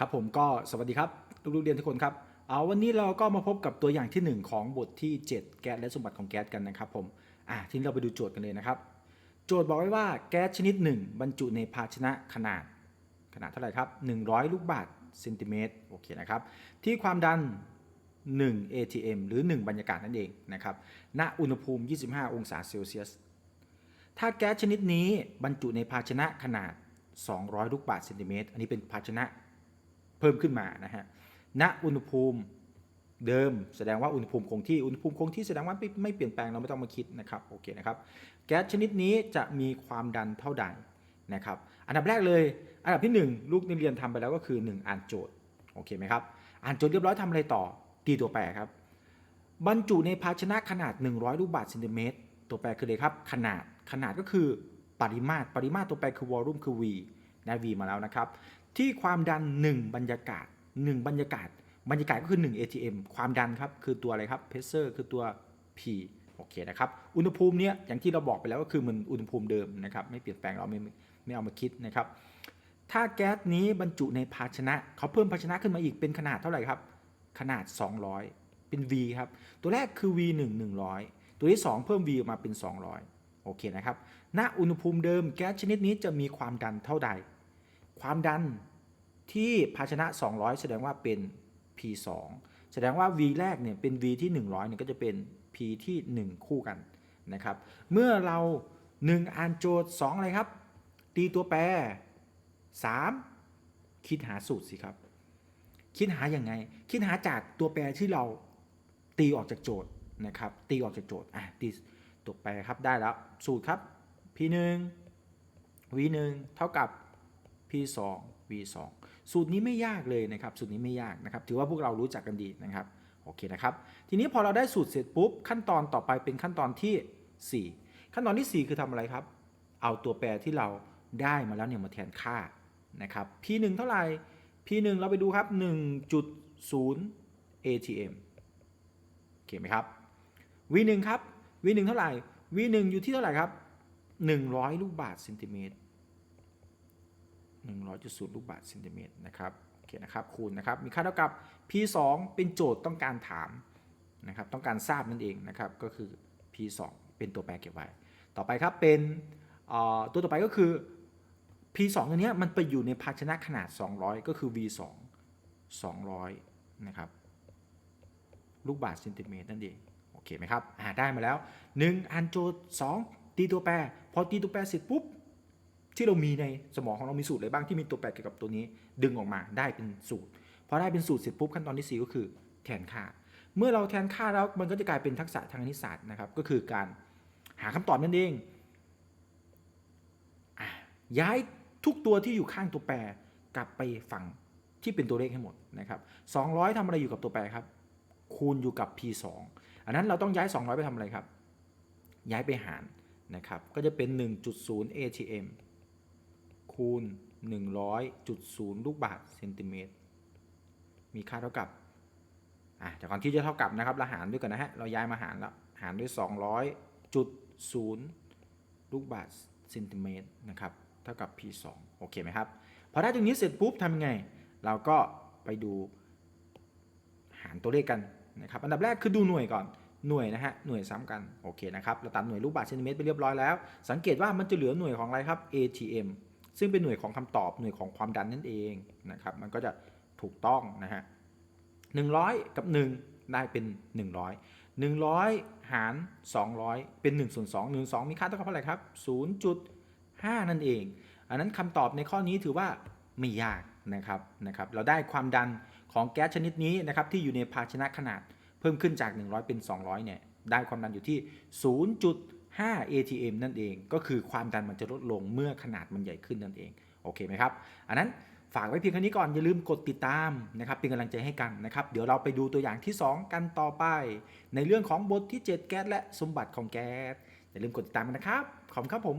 ครับผมก็สวัสดีครับลูกๆเรียนทุกคนครับเอาวันนี้เราก็มาพบกับตัวอย่างที่ 1 ของบทที่ 7 แก๊สและสมบัติของแก๊สกันนะครับผมอะทีนี้เราไปดูโจทย์กันเลยนะครับ โจทย์บอกไว้ว่าแก๊สชนิด1บรรจุในภาชนะขนาด ขนาดเท่าไหร่ครับ 100 ลูกบาศก์เซนติเมตรโอเคนะครับ ที่ความดัน 1 atm หรือ 1 บรรยากาศนั่นเองนะครับณอุณหภูมิ 25 องศาเซลเซียสถ้าแก๊สชนิดนี้บรรจุในภาชนะขนาด 200 ลูกบาศก์เซนติเมตรอันนี้เป็นภาชนะ เพิ่มขึ้นมานะฮะณอุณหภูมิเดิมแสดงว่าอุณหภูมิคงที่อุณหภูมิคงที่แสดงว่าไม่ไม่เปลี่ยนแปลงเราไม่ต้องมาคิดนะครับโอเคนะครับแก๊สชนิดนี้จะมีความดันเท่าใดนะครับอันดับแรกเลย อันดับที่ 1 ลูกนักเรียนทำไปแล้วก็คือ 1 อ่านโจทย์โอเคไหมครับอ่านโจทย์เรียบร้อยทำอะไรต่อตีตัวแปรครับ บรรจุในภาชนะขนาด 100 ลูกบาศก์เซนติเมตรตัวแปรคืออะไรครับขนาดขนาดก็คือปริมาตรปริมาตรตัวแปรคือวอลลุ่มคือ V นะ V มาแล้วนะครับ ที่ความดัน 1 บรรยากาศ 1 บรรยากาศ บรรยากาศก็คือ 1 ATM ความดันครับ คือตัวอะไรครับเพสเซอร์คือตัว P โอเคนะครับ อุณหภูมิเนี้ยอย่างที่เราบอกไปแล้วก็คือมันอุณหภูมิเดิมนะครับ ไม่เปลี่ยนแปลงเราไม่ไม่เอามาคิดนะครับ ถ้าแก๊สนี้บรรจุในภาชนะ เขาเพิ่มภาชนะขึ้นมาอีกเป็นขนาดเท่าไหร่ครับ ขนาด 200 เป็น V ครับ ตัวแรกคือ V 1 100 ตัวที่ 2 เพิ่ม V ออกมาเป็น 200 โอเคนะครับ ณ อุณหภูมิเดิมแก๊สชนิดนี้จะมีความดันเท่าใด ความดัน ที่ภาชนะ 200 แสดงว่าเป็น P2 แสดงว่า V แรกเนี่ยเป็น V ที่ 100เนี่ยก็จะเป็น P ที่ 1 คู่กันนะครับ เมื่อเรา 1อ่านโจทย์ 2 อะไรครับ ตีตัวแปร 3 คิดหาสูตรสิครับ คิดหาอย่างไง คิดหาจากตัวแปรที่เราตีออกจากโจทย์นะครับ ตีออกจากโจทย์ อะ ตีตัวแปรครับได้แล้ว สูตรครับ p 1 v 1 เท่ากับ p 2 v 2 สูตรนี้ไม่ยากเลยนะครับ สูตรนี้ไม่ยากนะครับ ถือว่าพวกเรารู้จักกันดีนะครับ โอเคนะครับ ทีนี้พอเราได้สูตรเสร็จปุ๊บ ขั้นตอนต่อไปเป็นขั้นตอนที่ 4 ขั้นตอนที่ 4 คือทำอะไรครับ เอาตัวแปรที่เราได้มาแล้วเนี่ยมาแทนค่านะครับ p 1เท่าไหร่ p 1เราไปดูครับ 1.0 atm โอเคไหมครับ v 1ครับ v 1เท่าไหร่ v 1อยู่ที่เท่าไหร่ครับ 100 ลูกบาศก์เซนติเมตร 100.0 ลูกบาศก์เซนติเมตรนะครับโอเคนะครับคูณนะครับมีค่าเท่ากับ p 2เป็นโจทย์ต้องการถามนะครับต้องการทราบนั่นเองนะครับก็คือ p 2เป็นตัวแปรเก็บไว้ ต่อไปครับเป็นตัวต่อไปก็คือ p 2ตัวนี้มันไปอยู่ในภาชนะขนาด 200 ก็คือ v 2 200นะครับลูกบาศก์เซนติเมตรนั่นเองโอเคไหมครับอ่าได้มาแล้ว 1 อันโจทย์ 2 ตีตัวแปร พอตีตัวแปรเสร็จปุ๊บ ที่เรามีในสมองของเรามีสูตรอะไรบ้างที่มีตัวแปรเกี่ยวกับตัวนี้ ดึงออกมาได้เป็นสูตรพอได้เป็นสูตรเสร็จปุ๊บขั้นตอนที่ 4 ก็คือแทนค่า เมื่อเราแทนค่าแล้วมันก็จะกลายเป็นทักษะทางคณิตศาสตร์นะครับ ก็คือการหาคำตอบนั่นเองย้ายทุกตัวที่อยู่ข้างตัวแปรกลับไปฝั่งที่เป็นตัวเลขให้หมดนะครับ200ทำอะไรอยู่กับตัวแปรครับ คูณอยู่กับ p 2อันนั้นเราต้องย้าย 200 ไปทำอะไรครับ ย้ายไปหารนะครับ ก็จะเป็น 1.0 atm คูณ 100.0 ลูกบาศก์เซนติเมตร มีค่าเท่ากับอะแต่ก่อนที่จะเท่ากับนะครับเราหารด้วยกันนะฮะ เราย้ายมาหารแล้ว หารด้วย 200.0 ลูกบาศก์เซนติเมตรนะครับ เท่ากับ p 2โอเคไหมครับ พอได้ตรงนี้เสร็จปุ๊บทำยังไง เราก็ไปดูหารตัวเลขกันนะครับ อันดับแรกคือดูหน่วยก่อน หน่วยนะฮะ หน่วยซ้ำกัน โอเคนะครับ เราตัดหน่วยลูกบาศก์เซนติเมตรไปเรียบร้อยแล้ว สังเกตว่ามันจะเหลือหน่วยของอะไรครับ ATM ซึ่งเป็นหน่วยของคำตอบหน่วยของความดันนั่นเองนะครับ มันก็จะถูกต้องนะฮะ100กับ 1 ได้เป็น 100 100 หาร 200 เป็น1ส่วน2 1 2 มีค่าเท่ากับเท่าไหร่ครับ 0.5 นั่นเอง อันนั้นคำตอบในข้อนี้ถือว่าไม่ยากนะครับนะครับ เราได้ความดันของแก๊สชนิดนี้นะครับที่อยู่ในภาชนะขนาดเพิ่มขึ้นจาก 100 เป็น 200 เนี่ย ได้ความดันอยู่ที่ 0.5 5 atm นั่นเอง ก็คือความดันมันจะลดลงเมื่อขนาดมันใหญ่ขึ้นนั่นเอง โอเคไหมครับ อันนั้นฝากไว้เพียงแค่นี้ก่อนอย่าลืมกดติดตามนะครับเป็นกำลังใจให้กันนะครับ เดี๋ยวเราไปดูตัวอย่างที่ 2 กันต่อไป ในเรื่องของบทที่ 7 แก๊สและสมบัติของแก๊สอย่าลืมกดติดตามกันนะครับขอบคุณครับผม